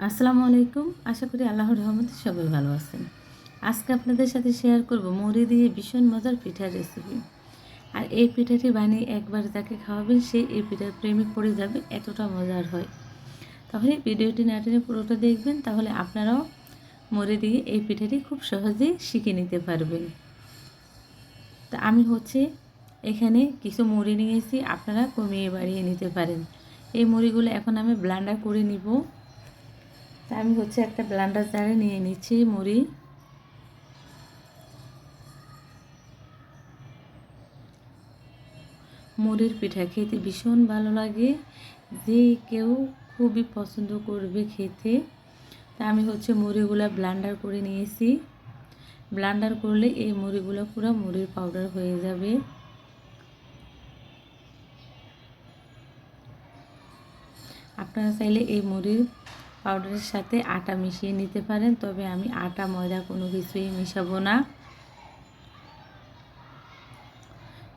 আসসালামু আলাইকুম। আশা করি আল্লাহর রহমতে সবাই ভালো আছেন। আজকে আপনাদের সাথে শেয়ার করব মুড়ি দিয়ে ভীষণ মজার পিঠার রেসিপি আর এই পিঠাটি বানিয়ে একবার যাকে খাওয়াবেন, সে এই পিঠার প্রেমে পড়ে যাবে, এতটা মজার হয়। তাহলে ভিডিওটি না টেনে পুরোটা দেখবেন, তাহলে আপনারাও মুড়ি দিয়ে এই পিঠাটি খুব সহজেই শিখে নিতে পারবেন। তা আমি হচ্ছে এখানে কিছু মুড়ি নিয়েছি, আপনারা কমিয়ে বাড়িয়ে নিতে পারেন। এই মুড়িগুলো এখন আমি ব্লান্ডার করে নিব। তা আমি হচ্ছে একটা ব্লান্ডার জারে নিয়ে নিচ্ছি মুড়ি। মুড়ির পিঠা খেতে ভীষণ ভালো লাগে। যে কেউ খুবই পছন্দ করবে খেতে। তা আমি হচ্ছে মুড়িগুলো ব্লান্ডার করে নিয়েছি। ব্লান্ডার করলে এই মুড়িগুলো পুরো মুড়ির পাউডার হয়ে যাবে। আপনারা চাইলে এই মুড়ির পাউডারের সাথে আটা মিশিয়ে নিতে পারেন, তবে আমি আটা, ময়দা কোনো কিছুই মিশাবো না।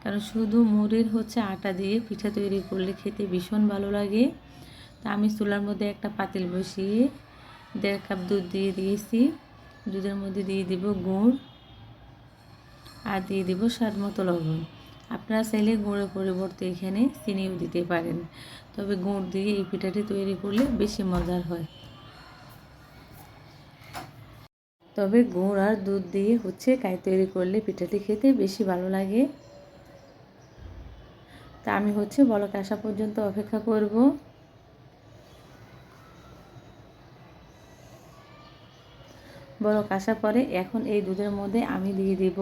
কারণ শুধু মুড়ির হচ্ছে আটা দিয়ে পিঠা তৈরি করলে খেতে ভীষণ ভালো লাগে। তা আমি চুলার মধ্যে একটা পাতিল বসিয়ে দেড় কাপ দুধ দিয়ে দিয়েছি। দুধের মধ্যে দিয়ে দিব গুড় আর দিয়ে দিব স্বাদ মতো লবণ। আপনারা চাইলে গুঁড়ের পরিবর্তে এখানে চিনিও দিতে পারেন, তবে গুড় দিয়ে এই পিঠাটি তৈরি করলে বেশি মজার হয়। তবে গুড় আর দুধ দিয়ে হচ্ছে কাই তৈরি করলে পিঠাটি খেতে বেশি ভালো লাগে। তা আমি হচ্ছে বলক আসা পর্যন্ত অপেক্ষা করব। বলক আসার পরে এখন এই দুধের মধ্যে আমি দিয়ে দেব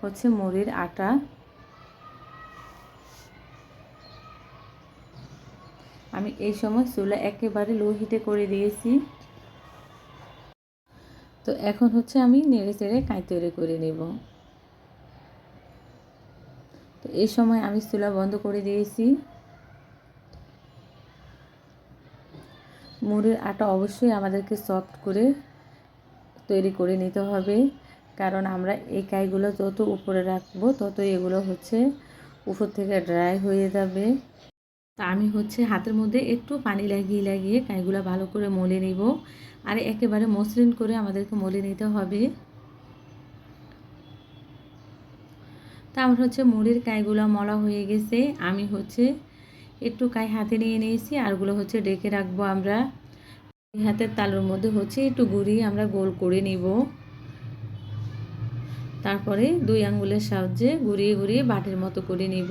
হচ্ছে মুড়ির আটা। আমি এই সময় চুলা একেবারে লো হিটে করে দিয়েছি। এখন হচ্ছে আমি নেড়ে চেড়ে কাঁই তৈরি করে নেব। তো এই সময় আমি চুলা বন্ধ করে দিয়েছি। মুড়ির আটা অবশ্যই আমাদেরকে সফট করে তৈরি করে নিতে হবে, কারণ আমরা এই কাইগুলো যত উপরে রাখব তত এগুলো হচ্ছে উপর থেকে ড্রাই হয়ে যাবে। তা আমি হচ্ছে হাতের মধ্যে একটু পানি লাগিয়ে লাগিয়ে কাইগুলো ভালো করে মলে নিব। আর একেবারে মসৃণ করে আমাদেরকে মলে নিতে হবে। তা আমার হচ্ছে মুড়ির কাইগুলো মলা হয়ে গেছে। আমি হচ্ছে একটু কাই হাতে নিয়ে নিয়েছি আরগুলো হচ্ছে ডেকে রাখব আমরা। হাতের তালুর মধ্যে হচ্ছে একটু গুড়িয়ে আমরা গোল করে নিব। তারপরে দুই আঙ্গুলের সাহায্যে ঘুরিয়ে ঘুরিয়ে বাটির মতো করে নিব।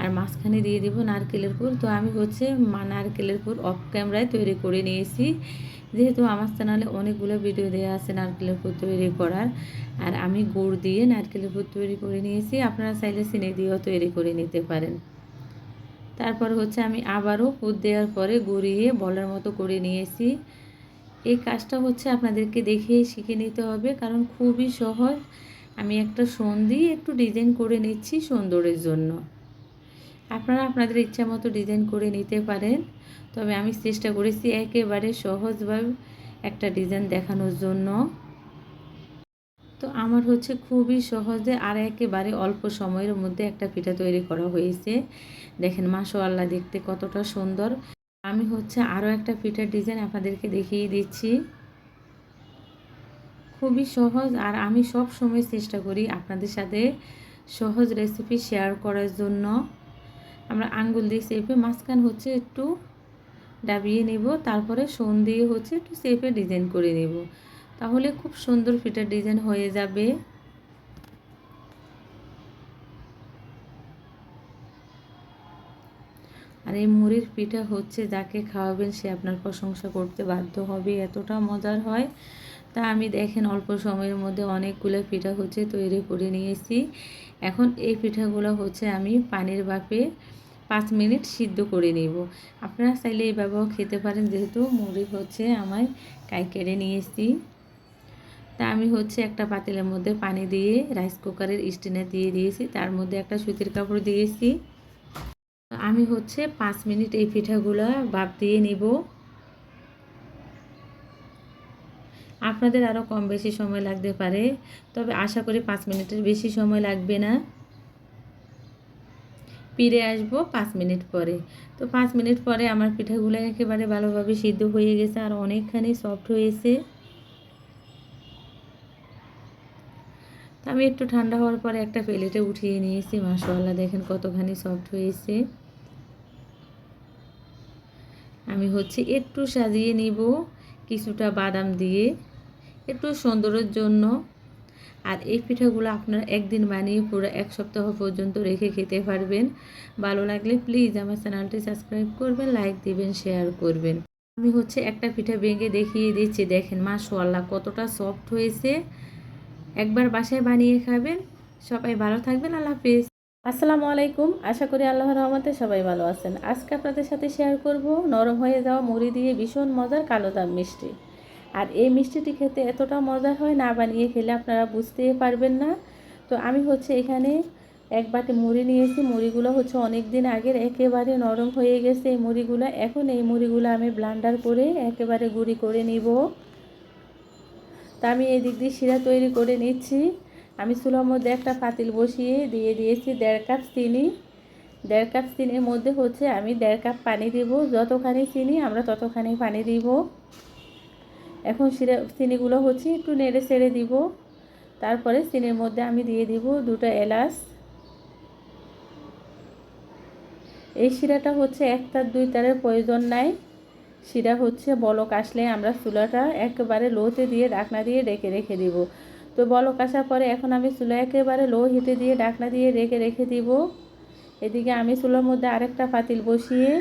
আর মাঝখানে দিয়ে দিব নারকেলের পুর তো আমি হচ্ছে মা নারকেলের পুর অফ ক্যামেরায় তৈরি করে নিয়েছি। যেহেতু আমার চ্যানেলে অনেকগুলো ভিডিও দেওয়া আছে নারকেলের পুর তৈরি করার। আর আমি গুড় দিয়ে নারকেলের পুর তৈরি করে নিয়েছি। আপনারা চাইলে চিনি দিয়েও তৈরি করে নিতে পারেন। তারপর হচ্ছে আমি আবারও পুর দেওয়ার পরে গুড়িয়ে বলের মতো করে নিয়েছি। এই কাজটা হচ্ছে আপনাদেরকে দেখেই শিখে নিতে হবে, কারণ খুবই সহজ। আমি একটা সন্ধি একটু ডিজাইন করে নিচ্ছি সুন্দরের জন্য। আপনারা আপনাদের ইচ্ছা মতো ডিজাইন করে নিতে পারেন, তবে আমি চেষ্টা করেছি একেবারে সহজভাবে একটা ডিজাইন দেখানোর জন্য। তো আমার হচ্ছে খুবই সহজে আর একেবারে অল্প সময়ের মধ্যে একটা পিঠা তৈরি করা হয়েছে। দেখেন, মাশাআল্লাহ, দেখতে কতটা সুন্দর। আমি হচ্ছে আরও একটা পিঠার ডিজাইন আপনাদেরকে দেখিয়ে দিচ্ছি। খুবই সহজ আর আমি সব সময় চেষ্টা করি আপনাদের সাথে সহজ রেসিপি শেয়ার করার জন্য। আমরা আঙ্গুল দিয়ে চেপে মাঝখান হচ্ছে একটু ডাবিয়ে নেব, তারপরে সোন দিয়ে হচ্ছে একটু চেপে ডিজাইন করে নেব। তাহলে খুব সুন্দর ফিটার ডিজাইন হয়ে যাবে। আর এই মুড়ির পিঠা হচ্ছে যাকে খাওয়াবেন সে আপনার প্রশংসা করতে বাধ্য হবে, এতটা মজার হয়। তা আমি দেখেন অল্প সময়ের মধ্যে অনেকগুলো পিঠা হচ্ছে তৈরি করে নিয়েছি। এখন এই পিঠাগুলো হচ্ছে আমি পানির বাপে পাঁচ মিনিট সিদ্ধ করে নেব। আপনারা চাইলে এইভাবেও খেতে পারেন, যেহেতু মুড়ি হচ্ছে আমায় কাই কেড়ে নিয়েছি তা আমি হচ্ছে একটা পাতিলের মধ্যে পানি দিয়ে রাইস কুকারের স্টিনার দিয়ে দিয়েছি, তার মধ্যে একটা সুতির কাপড় দিয়েছি আমি হচ্ছে পাঁচ মিনিট এই পিঠাগুলো বাপ দিয়ে নিব। আপনাদের আরও কম বেশি সময় লাগতে পারে, তবে আশা করি পাঁচ মিনিটের বেশি সময় লাগবে না। ফিরে আসব পাঁচ মিনিট পরে। তো পাঁচ মিনিট পরে আমার পিঠাগুলো একেবারে ভালোভাবে সিদ্ধ হয়ে গেছে আর অনেকখানি সফট হয়েছে। আমি একটু ঠান্ডা হওয়ার পরে একটা প্লেটে উঠিয়ে নিয়েছি, মাশাআল্লাহ, দেখেন কতখানি সফট হয়েছে। আমি হচ্ছে একটু সাজিয়ে নিব কিছুটা বাদাম দিয়ে, একটু সৌন্দর্যের জন্য। আর এই পিঠাগুলো আপনারা একদিন বানিয়ে পুরো এক সপ্তাহ পর্যন্ত রেখে খেতে পারবেন। ভালো লাগলে প্লিজ আমার চ্যানেলটি সাবস্ক্রাইব করবেন লাইক দিবেন শেয়ার করবেন। আমি হচ্ছে একটা পিঠা ভেঙে দেখিয়ে দিচ্ছি। দেখেন, মাশাআল্লাহ, কতটা সফট হয়েছে। একবার বাসায় বানিয়ে খাবেন। সবাই ভালো থাকবেন, আল্লাহ হাফিজ। আসসালামু আলাইকুম। আশা করি আল্লাহর রহমতে সবাই ভালো আছেন। আজকে আপনাদের সাথে শেয়ার করব নরম হয়ে যাওয়া মুড়ি দিয়ে ভীষণ মজার কালো দাম মিষ্টি। আর এই মিষ্টিটি খেতে এতটা মজার হয় না বানিয়ে খেলে আপনারা বুঝতেই পারবেন না। তো আমি হচ্ছে এখানে এক বাটি মুড়ি নিয়েছি। মুড়িগুলো হচ্ছে অনেক দিন আগের, একেবারে নরম হয়ে গেছে এই মুড়িগুলো। এখন এই মুড়িগুলো আমি ব্লান্ডার করে একেবারে গুঁড়ি করে নিব। তা আমি এই দিক দিয়ে শিরা তৈরি করে নিচ্ছি। আমি চুলার মধ্যে একটা পাতিল বসিয়ে দিয়ে দিয়েছি দেড় কাপ চিনি। দেড় কাপ চিনির মধ্যে হচ্ছে আমি দেড় কাপ পানি দিব। যতখানি চিনি আমরা ততখানি পানি দিব। এখন শিরা চিনিগুলো হচ্ছে একটু নেড়ে ছেড়ে দিব। তারপরে চিনির মধ্যে আমি দিয়ে দিব দুটো এলাচ। এই শিরাটা হচ্ছে এক তার দুই তারের প্রয়োজন নাই। শিরা হচ্ছে বলক আসলে আমরা চুলাটা একেবারে লোতে দিয়ে ডাকনা দিয়ে রেখে রেখে দিব। তো বলক আসার পরে এখন আমি চুলা একেবারে লো হিটে দিয়ে ডাকনা দিয়ে রেখে রেখে দিব। এদিকে আমি চুলার মধ্যে আরেকটা পাতিল বসিয়ে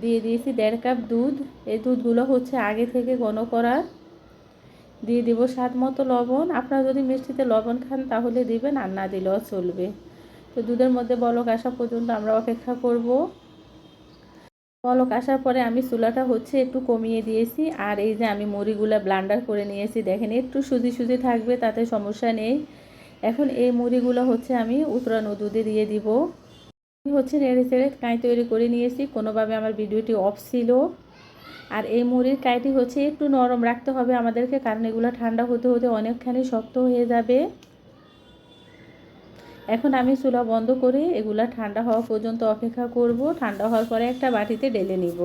দিয়ে দিয়েছি দেড় কাপ দুধ। এই দুধগুলো হচ্ছে আগে থেকে ঘন করা। দিয়ে দিব স্বাদ মতো লবণ। আপনারা যদি মিষ্টিতে লবণ খান তাহলে দিবেন আর না দিলেও চলবে। তো দুধের মধ্যে বলক আসা পর্যন্ত আমরা অপেক্ষা করব। বলক আসার পরে আমি চুলাটা হচ্ছে একটু কমিয়ে দিয়েছি। আর এই যে আমি মুড়িগুলো ব্লান্ডার করে নিয়েছি, দেখেন একটু সুজি সুজি থাকবে, তাতে সমস্যা নেই। এখন এই মুড়িগুলো হচ্ছে আমি উতরানো দুধে দিয়ে দিব। হচ্ছে নেড়ে চেড়ে কাঁই তৈরি করে নিয়েছি। কোনোভাবে আমার ভিডিওটি অফ ছিল। আর এই মুড়ির কাঁইটি হচ্ছে একটু নরম রাখতে হবে আমাদেরকে, কারণ এগুলো ঠান্ডা হতে হতে অনেকখানি শক্ত হয়ে যাবে। এখন আমি চুলা বন্ধ করে এগুলা ঠান্ডা হওয়া পর্যন্ত অপেক্ষা করব। ঠান্ডা হওয়ার পরে একটা বাটিতে ঢেলে নিব।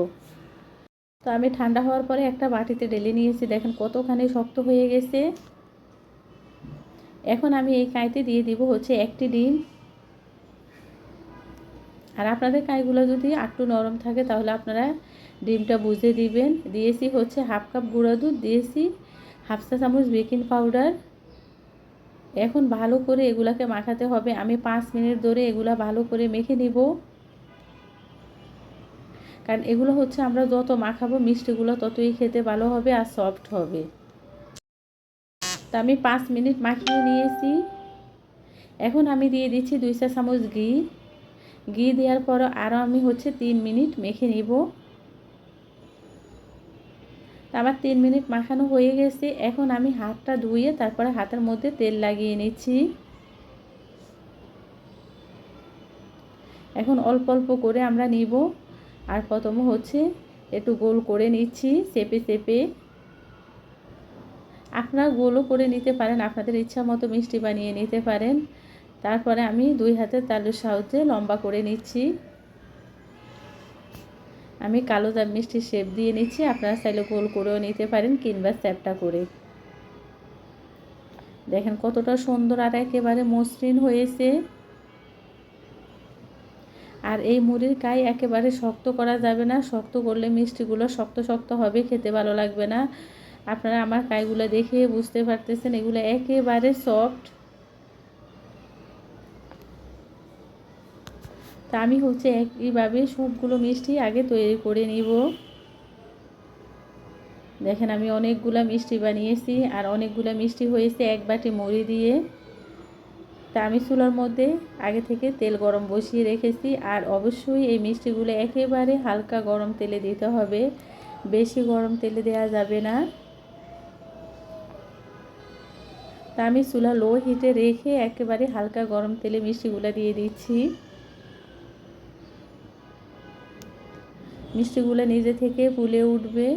তো আমি ঠান্ডা হওয়ার পরে একটা বাটিতে ঢেলে নিয়েছি। দেখেন কতখানি শক্ত হয়ে গেছে। এখন আমি এই কাঁইতে দিয়ে দিব হচ্ছে একটি ডিম। আর আপনাদের কাঁইগুলো যদি একটু নরম থাকে, তাহলে আপনারা ডিমটা বুঝে দিবেন। দিয়েছি হচ্ছে হাফ কাপ গুঁড়া দুধ, দিয়েছি হাফ চা চামচ বেকিং পাউডার। এখন ভালো করে এগুলাকে মাখাতে হবে। আমি পাঁচ মিনিট ধরে এগুলা ভালো করে মেখে নিব। কারণ এগুলো হচ্ছে আমরা যত মাখাবো, মিষ্টিগুলো ততই খেতে ভালো হবে আর সফট হবে। তা আমি পাঁচ মিনিট মাখিয়ে নিয়েছি। এখন আমি দিয়ে দিচ্ছি দুই চা চামচ ঘি। ঘি দেওয়ার পর আরও আমি হচ্ছে তিন মিনিট মেখে নিব। আমার তিন মিনিট মাখানো হয়ে গেছে। এখন আমি হাতটা ধুয়ে তারপরে হাতের মধ্যে তেল লাগিয়ে নিচ্ছি। এখন অল্প অল্প করে আমরা নিব। আর প্রথম হচ্ছে একটু গোল করে নিচ্ছি চেপে চেপে। আপনারা গোলও করে নিতে পারেন, আপনাদের ইচ্ছা মতো মিষ্টি বানিয়ে নিতে পারেন। তারপরে আমি দুই হাতের তালুর সাহায্যে লম্বা করে নিচ্ছি। আমি কালো জাম মিষ্টির শেপ দিয়ে নিচ্ছি, আপনারা চাইলে গোল করেও নিতে পারেন কিংবা চ্যাপটা করে। দেখেন কতটা সুন্দর আর একেবারে মসৃণ হয়েছে। আর এই মুড়ির কাই একেবারে শক্ত করা যাবে না, শক্ত করলে মিষ্টিগুলো শক্ত শক্ত হবে, খেতে ভালো লাগবে না। আপনারা আমার কাইগুলো দেখে বুঝতে পারতেছেন, এগুলো একেবারে সফট তা আমি হচ্ছে একইভাবে সবগুলো মিষ্টি আগে তৈরি করে নিব। দেখেন আমি অনেকগুলো মিষ্টি বানিয়েছি আর অনেকগুলো মিষ্টি হয়েছে এক বাটি মুড়ি দিয়ে। তা আমি চুলার মধ্যে আগে থেকে তেল গরম বসিয়ে রেখেছি আর অবশ্যই এই মিষ্টিগুলো একেবারে হালকা গরম তেলে দিতে হবে। বেশি গরম তেলে দেওয়া যাবে না। তা আমি চুলা লো হিটে রেখে একেবারে হালকা গরম তেলে মিষ্টিগুলো দিয়ে দিচ্ছি। মিষ্টিগুলো নিজে থেকে ফুলে উঠবে।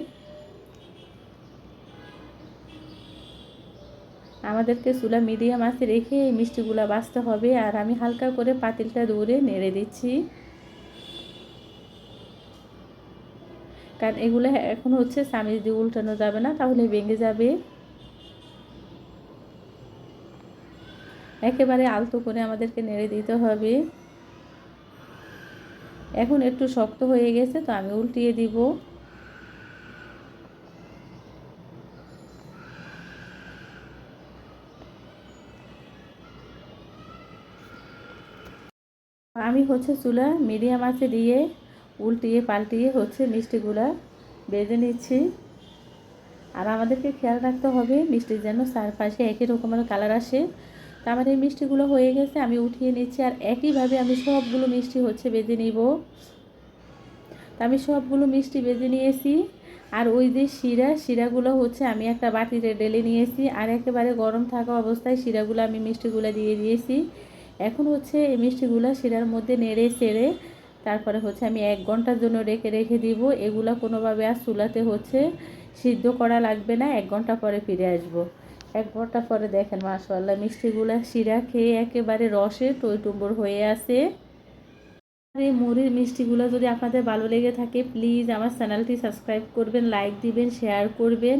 আমাদেরকে চুলা মিডিয়াম আছে রেখে এই মিষ্টিগুলো বাঁচতে হবে, আর আমি হালকা করে পাতিলটা দৌড়ে নেড়ে দিচ্ছি। কারণ এগুলো এখন হচ্ছে স্বামী যদি উল্টানো যাবে না, তাহলে ভেঙে যাবে। একেবারে আলতো করে আমাদেরকে নেড়ে দিতে হবে। এখন একটু শক্ত হয়ে গেছে, তো আমি উল্টিয়ে দিব। আমি হচ্ছে চুলা মিডিয়াম আছে দিয়ে উল্টিয়ে পাল্টিয়ে হচ্ছে মিষ্টিগুলা বেঁধে নিচ্ছি। আর আমাদেরকে খেয়াল রাখতে হবে মিষ্টির যেন চারপাশে একই রকমের কালার আসে। তো এই মিষ্টিগুলো হয়ে গেছে, আমি উঠিয়ে নিচ্ছি আর একইভাবে আমি সবগুলো মিষ্টি হচ্ছে বেজে নিব। তো আমি সবগুলো মিষ্টি বেজে নিয়েছি আর ওই যে শিরা, শিরাগুলো হচ্ছে আমি একটা বাটিতে ডেলে নিয়েছি আর একেবারে গরম থাকা অবস্থায় শিরাগুলো আমি মিষ্টিগুলো দিয়ে দিয়েছি। এখন হচ্ছে এই মিষ্টিগুলো শিরার মধ্যে নেড়ে চেড়ে তারপরে হচ্ছে আমি এক ঘণ্টার জন্য রেখে রেখে দিব। এগুলো কোনোভাবে আর চুলাতে হচ্ছে সিদ্ধ করা লাগবে না, এক ঘণ্টা পরে ফিরে আসব। এক ঘণ্টা পরে দেখেন মাশাল্লাহ মিষ্টিগুলো, শিরা খেয়ে একেবারে রসে টইটুম্বর হয়ে আছে। আর এই মুড়ির মিষ্টিগুলো যদি আপনাদের ভালো লেগে থাকে প্লিজ আমার চ্যানেলটি সাবস্ক্রাইব করবেন লাইক দিবেন শেয়ার করবেন।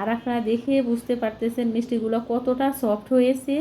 আর আপনারা দেখে বুঝতে পারতেছেন মিষ্টিগুলো কতটা সফট হয়েছে।